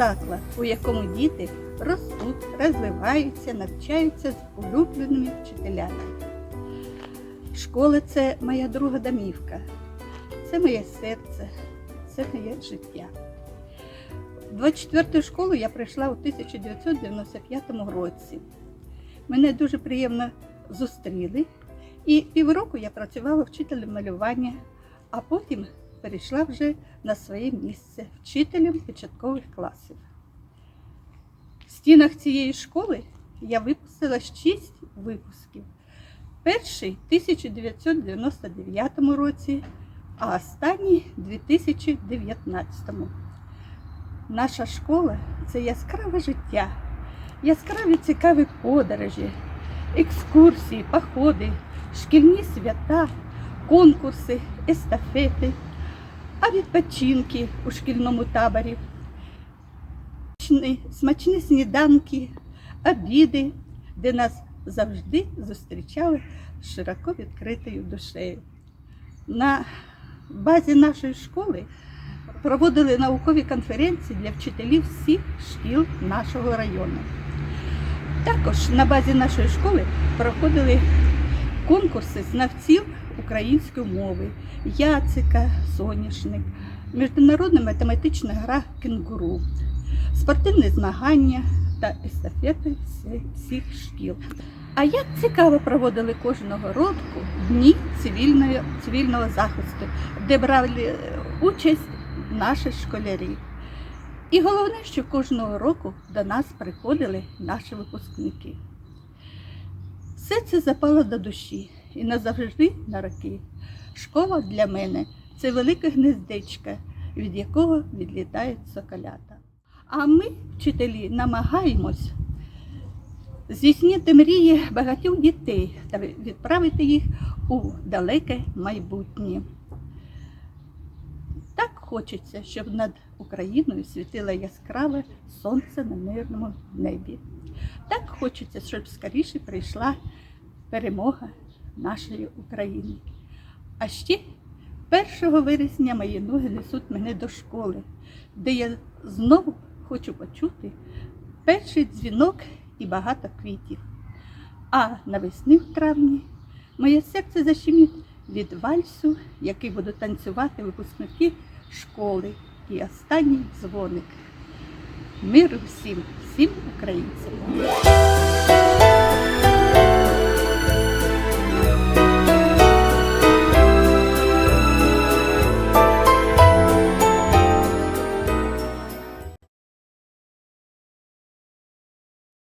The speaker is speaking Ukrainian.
заклад, у якому діти ростуть, розвиваються, навчаються з улюбленими вчителями. Школа це моя друга домівка, це моє серце, це моє життя. 24 школу я прийшла у 1995 році. Мене дуже приємно зустріли, і півроку я працювала вчителем малювання, а потім перейшла вже на своє місце вчителем початкових класів. В стінах цієї школи я випустила 6 випусків. Перший в 1999 році, а останній у 2019. Наша школа це яскраве життя, яскраві цікаві подорожі, екскурсії, походи, шкільні свята, конкурси, естафети, а відпочинки у шкільному таборі, смачні- сніданки, обіди, де нас завжди зустрічали широко відкритою душею. На базі нашої школи проводили наукові конференції для вчителів всіх шкіл нашого району. Також на базі нашої школи проходили конкурси знавців української мови, Яцика, Соняшник, міжнародна математична гра Кенгуру, спортивні змагання та естафети всіх шкіл. А як цікаво проводили кожного року дні цивільної, цивільного захисту, де брали участь наші школярі. І головне, що кожного року до нас приходили наші випускники. Все це запало до душі і назавжди на роки. Школа для мене це велике гнездечко, від якого відлітають соколята. А ми, вчителі, намагаємось здійснити мрії багатьох дітей та відправити їх у далеке майбутнє. Хочеться, щоб над Україною світило яскраве сонце на мирному небі. Так хочеться, щоб скоріше прийшла перемога нашої України. А ще 1 вересня мої ноги несуть мене до школи, де я знову хочу почути перший дзвінок і багато квітів. А навесні в травні моє серце защемить від вальсу, який будуть танцювати випускники школи і останній дзвоник. Миру всім, всім українцям.